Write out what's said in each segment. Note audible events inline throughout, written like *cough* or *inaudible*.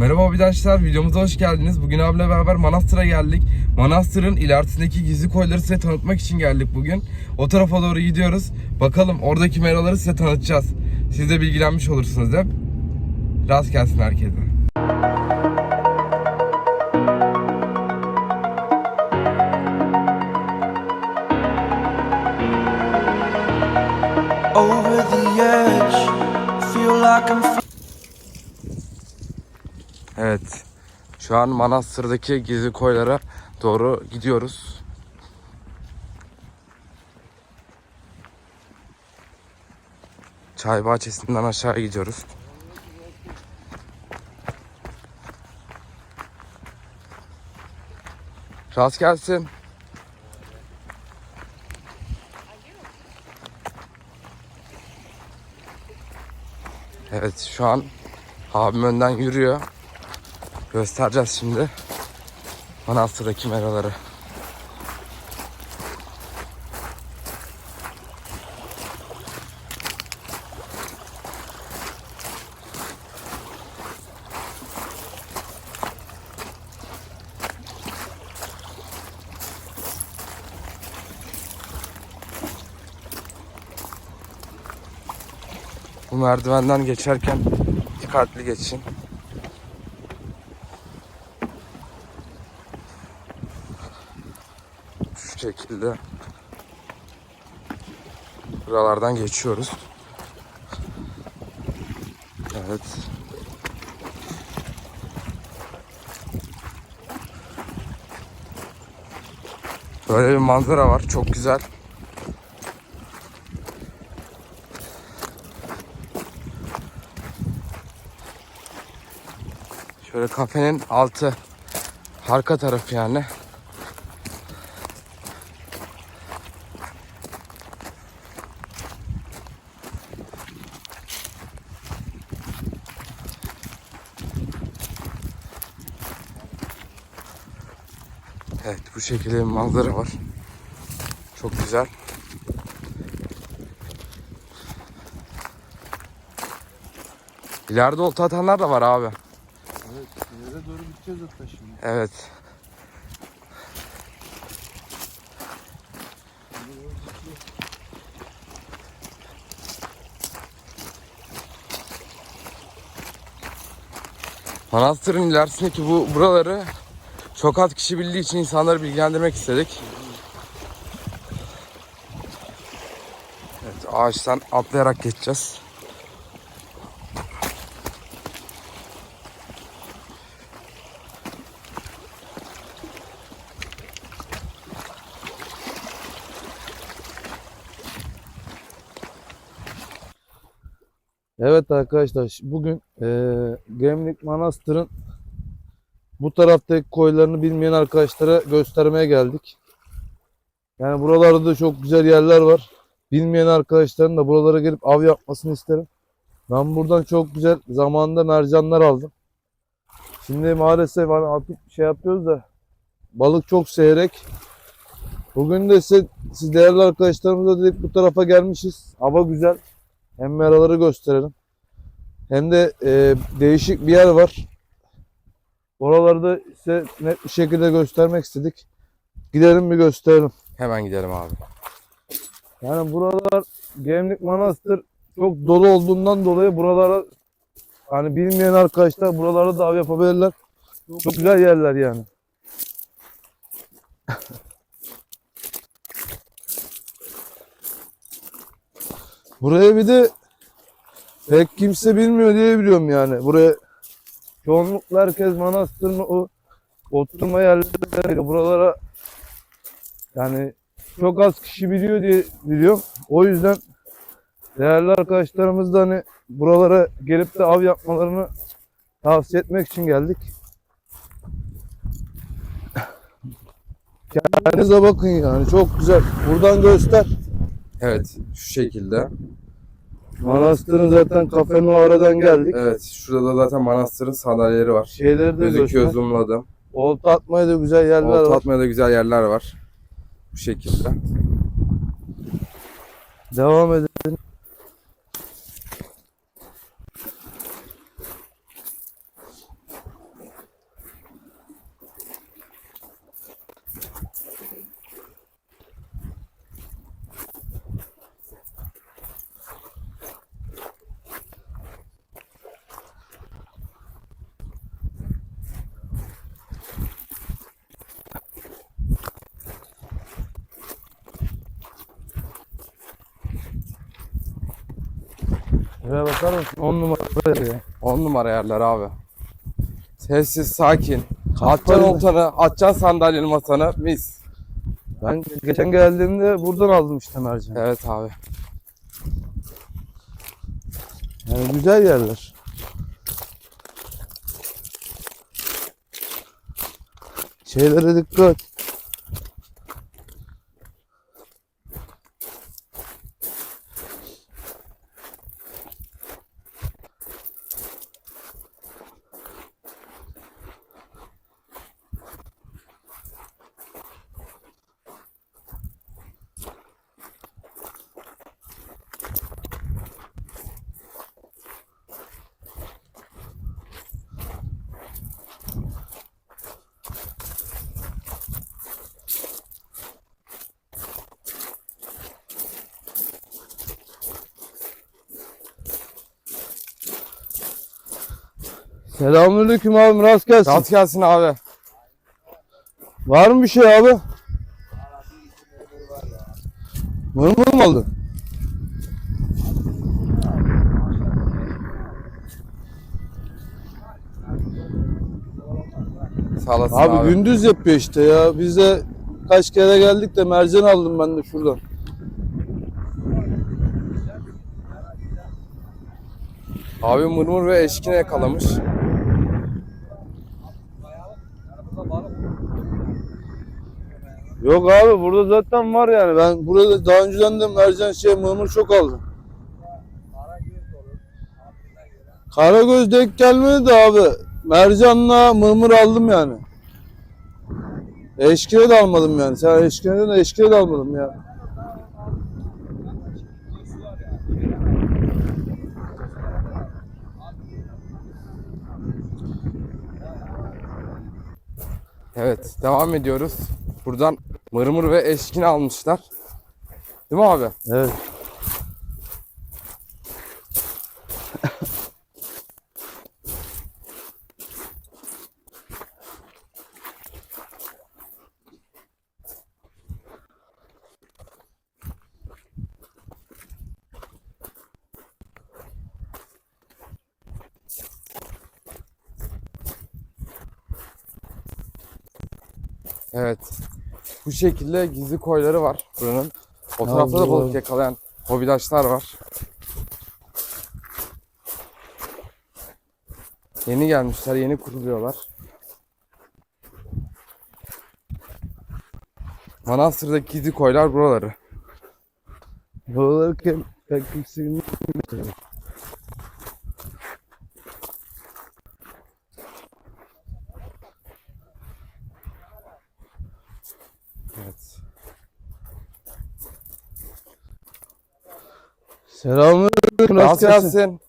Merhaba arkadaşlar, videomuza hoş geldiniz. Bugün abiyle beraber Manastır'a geldik. Manastır'ın ilerisindeki gizli koyları size tanıtmak için geldik bugün. O tarafa doğru gidiyoruz. Bakalım oradaki meraları size tanıtacağız. Siz de bilgilenmiş olursunuz hep. Rast gelsin herkese. Evet. Şu an Manastır'daki gizli koylara doğru gidiyoruz. Çay bahçesinden aşağı gidiyoruz. Rast gelsin. Evet şu an abim önden yürüyor. Göstereceğiz şimdi. Manastır'daki meraları. Bu merdivenden geçerken dikkatli geçin. Şu şekilde buralardan geçiyoruz. Evet. Böyle bir manzara var. Çok güzel. Şöyle kafenin altı arka tarafı yani. Evet bu şekilde bir manzara var. Çok güzel. İleride olta atanlar da var abi. Evet, yere doğru gideceğiz hatta şimdi. Evet. Manastırın ilerisindeki bu buraları çok az kişi bildiği için insanları bilgilendirmek istedik. Evet, ağaçtan atlayarak geçeceğiz. Evet arkadaşlar bugün eee Gemlik Manastır'ın bu taraftaki koylarını bilmeyen arkadaşlara göstermeye geldik. Yani buralarda da çok güzel yerler var. Bilmeyen arkadaşların da buralara gelip av yapmasını isterim. Ben buradan çok güzel zamanında mercanlar aldım. Şimdi maalesef hani artık şey yapıyoruz da balık çok seyrek. Bugün de size, siz değerli arkadaşlarımızla dedik bu tarafa gelmişiz. Hava güzel. Hem meraları gösterelim. Hem de e, değişik bir yer var. Oraları da size net bir şekilde göstermek istedik. Gidelim bir gösterelim. Hemen gidelim abi. Yani buralar Gemlik Manastır çok dolu olduğundan dolayı buralara hani bilmeyen arkadaşlar buralara da av yapabilirler. Çok güzel yerler yani. *laughs* Buraya bir de pek kimse bilmiyor diye biliyorum yani. Buraya çoğunlukla herkes manastırın o oturma yerleri buralara yani çok az kişi biliyor diye biliyorum. O yüzden değerli arkadaşlarımız da hani buralara gelip de av yapmalarını tavsiye etmek için geldik. Kendinize bakın yani çok güzel. Buradan göster. Evet şu şekilde. Manastırın zaten kafenin o aradan geldik. Evet şurada da zaten manastırın sandalyeleri var. Şeyleri de Gözüküyor göster. zoomladım. Olta atmaya da güzel yerler Olta var. atmaya da güzel yerler var. Bu şekilde. Devam edelim. Şuraya bakar mısın? 10 numara ya. 10 numara yerler abi. Sessiz, sakin. Atacaksın oltanı, atacaksın sandalyenin masanı, mis. Ben geçen geldiğimde buradan aldım işte mercan. Evet abi. Yani güzel yerler. Şeylere dikkat. Selamünaleyküm abi rast gelsin. Rast gelsin abi. Var mı bir şey abi? Mırmır mı aldın? Sağ olasın Abi, abi. gündüz yapıyor işte ya. Biz de kaç kere geldik de mercan aldım ben de şuradan. Abi mırmır ve eşkine yakalamış. Yok abi burada zaten var yani. Ben burada daha önceden de mercan şey mırmır çok aldım. Karagöz denk gelmedi de abi. Mercanla mırmır aldım yani. Eşkine de almadım yani. Sen eşkine de eşkine de almadım ya. Evet, devam ediyoruz. Buradan mırmır ve eşkine almışlar. Değil mi abi? Evet. Evet. Bu şekilde gizli koyları var buranın. O tarafta da balık yakalayan hobidaşlar var. Yeni gelmişler, yeni kuruluyorlar. Manastır'daki gizli koylar buraları. Buraları kim, pek kimse Evet. Selamünaleyküm. Gelsin. gelsin.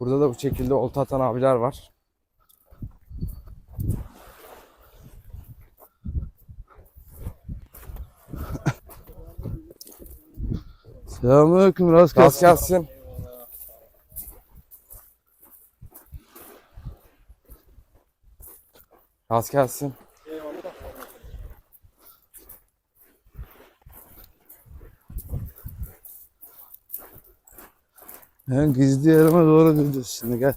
Burada da bu şekilde olta atan abiler var. Selamünaleyküm. Rast Rast gelsin. gelsin. Rast gelsin. Yani gizli yerime doğru gidiyoruz şimdi gel.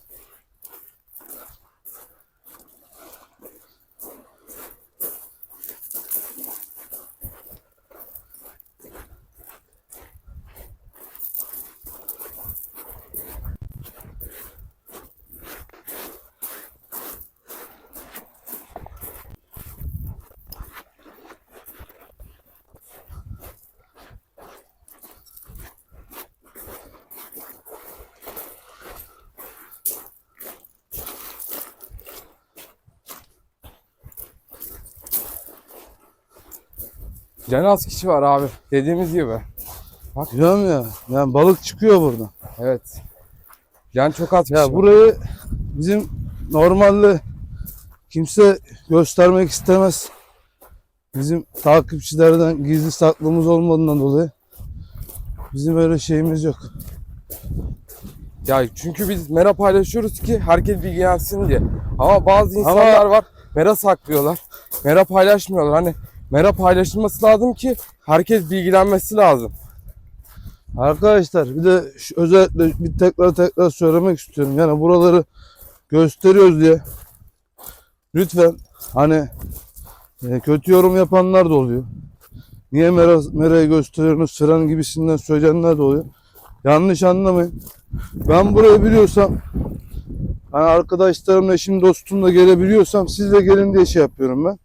Can az kişi var abi. Dediğimiz gibi. Diyorum ya. Yani balık çıkıyor buradan. Evet. Can çok az kişi Ya var. burayı bizim normalde kimse göstermek istemez. Bizim takipçilerden gizli saklımız olmadığından dolayı Bizim öyle şeyimiz yok. Ya çünkü biz mera paylaşıyoruz ki herkes bilgilensin diye. Ama bazı insanlar var mera saklıyorlar. Mera paylaşmıyorlar. Hani mera paylaşılması lazım ki herkes bilgilenmesi lazım. Arkadaşlar bir de şu- özellikle bir tekrar tekrar söylemek istiyorum. Yani buraları gösteriyoruz diye lütfen hani e, kötü yorum yapanlar da oluyor. Niye mera, merayı gösteriyorsunuz falan gibisinden söyleyenler de oluyor. Yanlış anlamayın. Ben burayı biliyorsam hani arkadaşlarımla eşim dostumla gelebiliyorsam siz de gelin diye şey yapıyorum ben.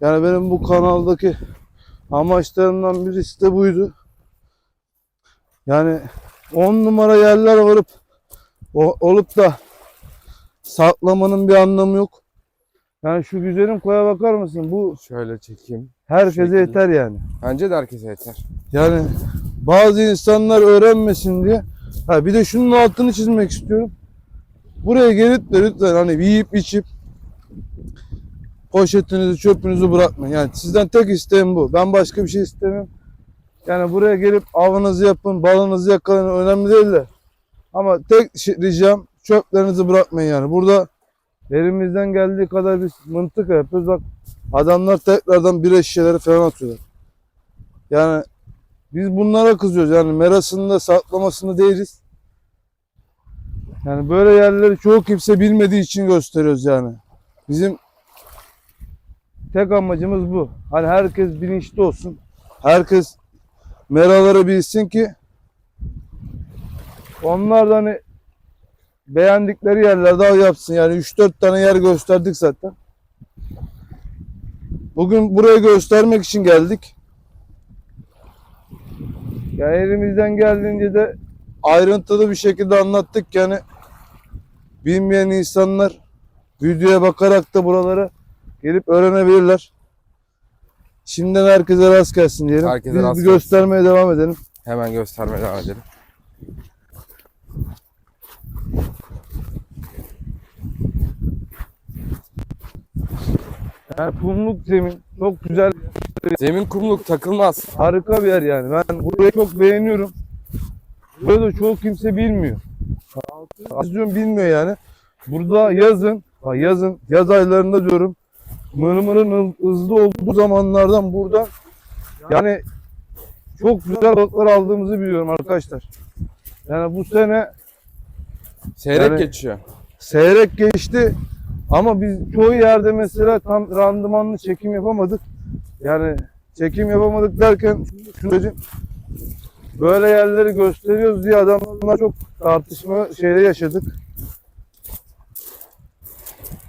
Yani benim bu kanaldaki amaçlarımdan birisi de buydu. Yani 10 numara yerler varıp o, olup da saklamanın bir anlamı yok. Yani şu güzelim koya bakar mısın? Bu Şöyle çekeyim. herkese Şekilde. yeter yani. Bence de herkese yeter. Yani bazı insanlar öğrenmesin diye. Ha bir de şunun altını çizmek istiyorum. Buraya gelip de lütfen hani yiyip içip poşetinizi çöpünüzü bırakmayın. Yani sizden tek isteğim bu. Ben başka bir şey istemiyorum. Yani buraya gelip avınızı yapın, balınızı yakalayın önemli değil de. Ama tek şey, ricam çöplerinizi bırakmayın yani. Burada elimizden geldiği kadar biz mıntıka yapıyoruz. Bak adamlar tekrardan bira şişeleri falan atıyorlar. Yani biz bunlara kızıyoruz. Yani merasında saklamasını değiliz. Yani böyle yerleri çoğu kimse bilmediği için gösteriyoruz yani. Bizim tek amacımız bu. Hani herkes bilinçli olsun. Herkes meraları bilsin ki onlar hani beğendikleri yerlerde av yapsın. Yani 3-4 tane yer gösterdik zaten. Bugün burayı göstermek için geldik. Yani elimizden geldiğince de ayrıntılı bir şekilde anlattık yani bilmeyen insanlar videoya bakarak da buraları gelip öğrenebilirler. Şimdiden herkese rast gelsin diyelim. Herkese Biz rast bir gelsin. göstermeye devam edelim. Hemen göstermeye devam edelim. Yani kumluk zemin çok güzel, Zemin kumluk takılmaz. harika bir yer yani. Ben burayı çok beğeniyorum. Burada da çoğu kimse bilmiyor. Az diyorum bilmiyor yani. Burada yazın, yazın, yaz aylarında diyorum. Mırmırın hızlı olduğu zamanlardan buradan yani çok güzel balıklar aldığımızı biliyorum arkadaşlar. Yani bu sene Seyrek Yani- geçiyor. seyrek geçti ama biz çoğu yerde mesela tam randımanlı çekim yapamadık. Yani çekim yapamadık derken söyleyeyim. Böyle yerleri gösteriyoruz diye adamlar çok tartışma şeyleri yaşadık.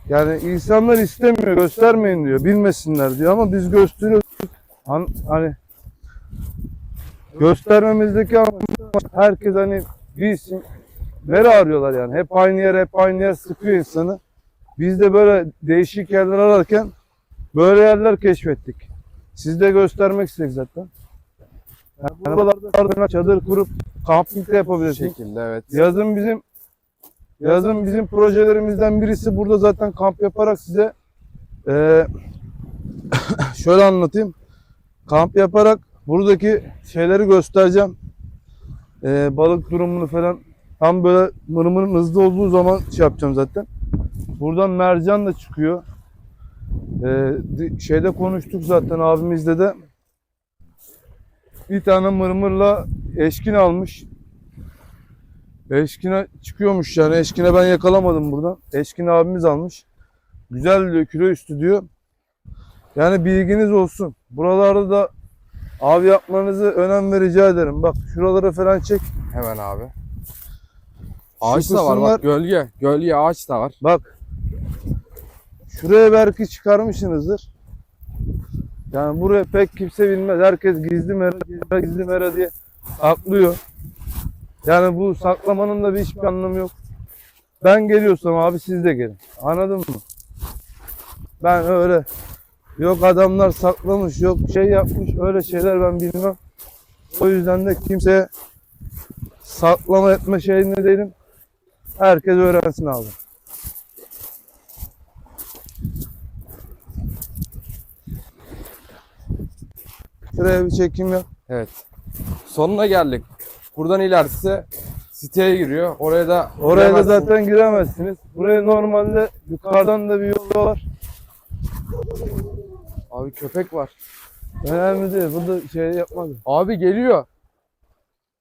Yani insanlar istemiyor, göstermeyin diyor, bilmesinler diyor ama biz gösteriyoruz. Han- Hani göstermemizdeki amaç herkes hani bilsin, Nere arıyorlar yani. Hep aynı yer, hep aynı yer sıkıyor insanı. Biz de böyle değişik yerler ararken böyle yerler keşfettik. Siz de göstermek istedik zaten. Yani buralarda çadır kurup kamping de yapabilirsiniz. şekilde evet. Yazın bizim yazın bizim projelerimizden birisi burada zaten kamp yaparak size eee, *coughs* şöyle anlatayım. Kamp yaparak buradaki şeyleri göstereceğim. Eee, balık durumunu falan tam böyle mırmırın hızlı olduğu zaman şey yapacağım zaten. Buradan mercan da çıkıyor. Di- şeyde konuştuk zaten abimizle de. Bir tane mırmırla eşkin almış. Eşkine çıkıyormuş yani. Eşkine ben yakalamadım buradan. Eşkin abimiz almış. Güzel diyor, kilo üstü diyor. Yani bilginiz olsun. Buralarda da av yapmanızı önem ve rica ederim. Bak şuralara falan çek. Hemen abi. Ağaç Şu da var bak gölge. Gölge ağaç da var. Bak. Şuraya belki çıkarmışsınızdır. Yani buraya pek kimse bilmez. Herkes gizli mera, gizli mera diye saklıyor. Yani bu saklamanın da bir hiçbir anlamı yok. Ben geliyorsam abi siz de gelin. Anladın mı? Ben öyle yok adamlar saklamış, yok şey yapmış öyle şeyler ben bilmem. O yüzden de kimseye saklama etme şeyinde değilim. Herkes öğrensin abi. Şuraya bir çekim yap. Evet. Sonuna geldik. Buradan ilerisi siteye giriyor. Oraya da Oraya da giremezsin. zaten giremezsiniz. Buraya normalde yukarıdan da bir yol var. Abi köpek var. Önemli değil. Burada şey yapmaz. Abi geliyor.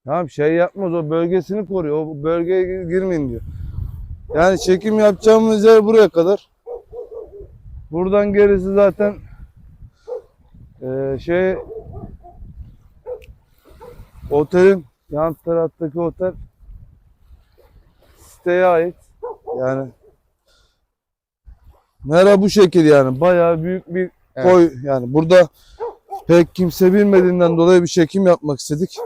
Tamam şey yapmaz. O bölgesini koruyor. O bölgeye gir- girmeyin diyor. Yani çekim yapacağımız yer buraya kadar. Buradan gerisi zaten eee, şey otelin yan taraftaki otel siteye ait. Yani Mera bu şekil yani. Bayağı büyük bir Evet. koy yani. Burada pek kimse bilmediğinden dolayı bir çekim yapmak istedik.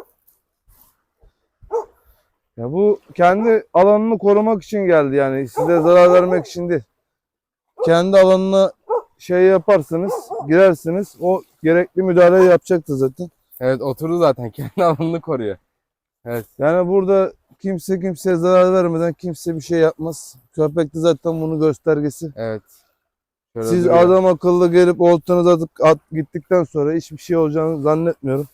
Ya bu kendi alanını korumak için geldi yani size zarar vermek için değil. Kendi alanına şey yaparsanız girersiniz o gerekli müdahaleyi yapacaktır zaten. Evet oturdu zaten. *laughs* Kendi alanını koruyor. Evet. Yani burada kimse kimseye zarar vermeden kimse bir şey yapmaz. Köpek de zaten bunun göstergesi. Evet. Şöyle Siz duruyor. adam akıllı gelip oltanızı atıp at, gittikten sonra hiçbir şey olacağını zannetmiyorum.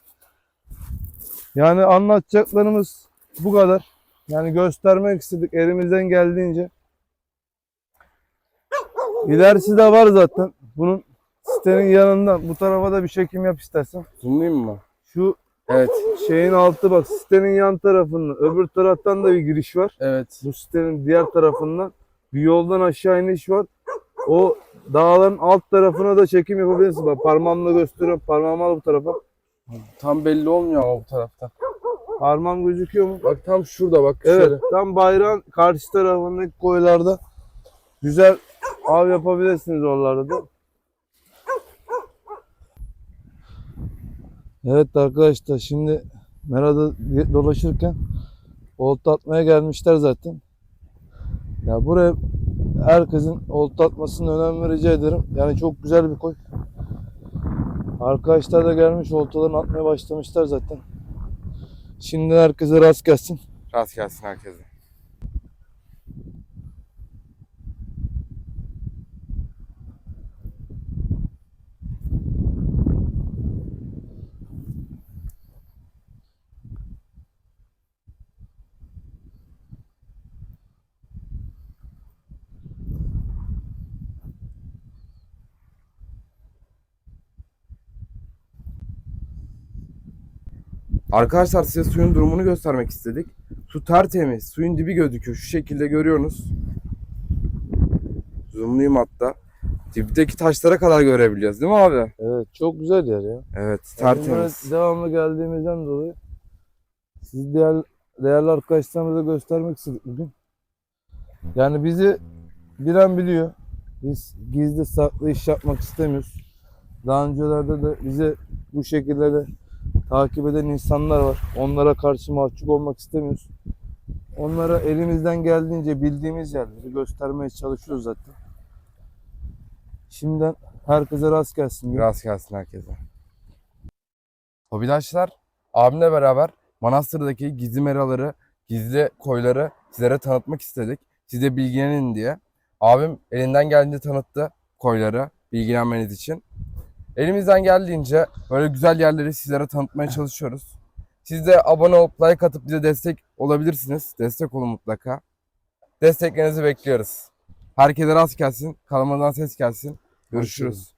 Yani anlatacaklarımız bu kadar. Yani göstermek istedik elimizden geldiğince. İlerisi de var zaten. Bunun sitenin yanından bu tarafa da bir çekim yap istersen. Zoomlayayım mı? Şu Evet. şeyin altı bak sitenin yan tarafında. Öbür taraftan da bir giriş var. Evet. Bu sitenin diğer tarafından bir yoldan aşağı iniş var. O dağların alt tarafına da çekim yapabilirsin. Bak parmağımla gösteriyorum. Parmağımı al bu tarafa. Tam belli olmuyor ama bu tarafta. Parmağım gözüküyor mu? Bak tam şurada bak. Evet. Şöyle. Tam bayrağın karşı tarafındaki koylarda güzel av yapabilirsiniz oralarda da. Evet arkadaşlar şimdi Mera'da dolaşırken olta atmaya gelmişler zaten. Ya buraya herkesin olta atmasını önem rica ederim. Yani çok güzel bir koy. Arkadaşlar da gelmiş oltalarını atmaya başlamışlar zaten. Şimdi herkese rast gelsin. Rast gelsin herkese. Arkadaşlar size suyun durumunu göstermek istedik. Su tertemiz, suyun dibi gözüküyor. Şu şekilde görüyorsunuz. Zoomlayayım hatta. Dipteki taşlara kadar görebiliyoruz değil mi abi? Evet çok güzel yer ya. Evet, Yani tertemiz. böyle devamlı geldiğimizden dolayı siz diğer değerli arkadaşlarımıza göstermek istedik bugün. Yani bizi bilen biliyor. Biz gizli saklı iş yapmak istemiyoruz. Daha öncelerde de bizi bu şekilde de takip eden insanlar var. Onlara karşı mahcup olmak istemiyoruz. Onlara elimizden geldiğince bildiğimiz yerleri göstermeye çalışıyoruz zaten. Şimdiden herkese rast gelsin. diyorum. Rast gelsin herkese. Hobidaşlar, abimle beraber Manastır'daki gizli meraları, gizli koyları sizlere tanıtmak istedik. Size bilgilenin diye. Abim elinden geldiğince tanıttı koyları bilgilenmeniz için. Elimizden geldiğince böyle güzel yerleri sizlere tanıtmaya çalışıyoruz. Siz de abone olup like atıp bize destek olabilirsiniz. Destek olun mutlaka. Desteklerinizi bekliyoruz. Herkese rast gelsin. Kanalımızdan ses gelsin. Görüşürüz.